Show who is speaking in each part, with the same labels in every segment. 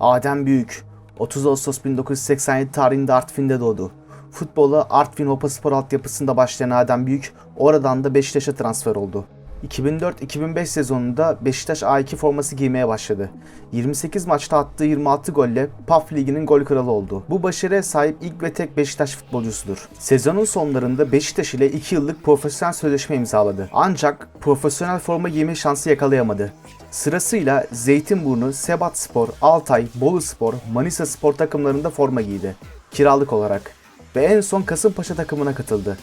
Speaker 1: Adem Büyük 30 Ağustos 1987 tarihinde Artvin'de doğdu. Futbola Artvin Hopaspor altyapısında başlayan Adem Büyük oradan da Beşiktaş'a transfer oldu. 2004-2005 sezonunda Beşiktaş A2 forması giymeye başladı. 28 maçta attığı 26 golle PAF Ligi'nin gol kralı oldu. Bu başarıya sahip ilk ve tek Beşiktaş futbolcusudur. Sezonun sonlarında Beşiktaş ile 2 yıllık profesyonel sözleşme imzaladı. Ancak profesyonel forma giyme şansı yakalayamadı. Sırasıyla Zeytinburnu, Sebat Spor, Altay, Bolu Spor, Manisa Spor takımlarında forma giydi. Kiralık olarak. Ve en son Kasımpaşa takımına katıldı.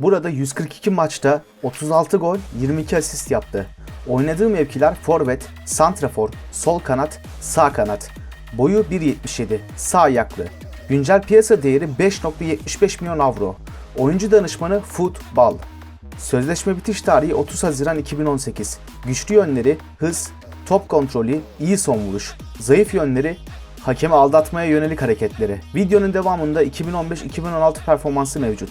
Speaker 1: Burada 142 maçta 36 gol, 22 asist yaptı. Oynadığı mevkiler forvet, santrafor, sol kanat, sağ kanat. Boyu 1.77, sağ ayaklı. Güncel piyasa değeri 5.75 milyon avro. Oyuncu danışmanı Futbal. Sözleşme bitiş tarihi 30 Haziran 2018. Güçlü yönleri hız, top kontrolü, iyi son vuruş. Zayıf yönleri hakemi aldatmaya yönelik hareketleri. Videonun devamında 2015-2016 performansı mevcut.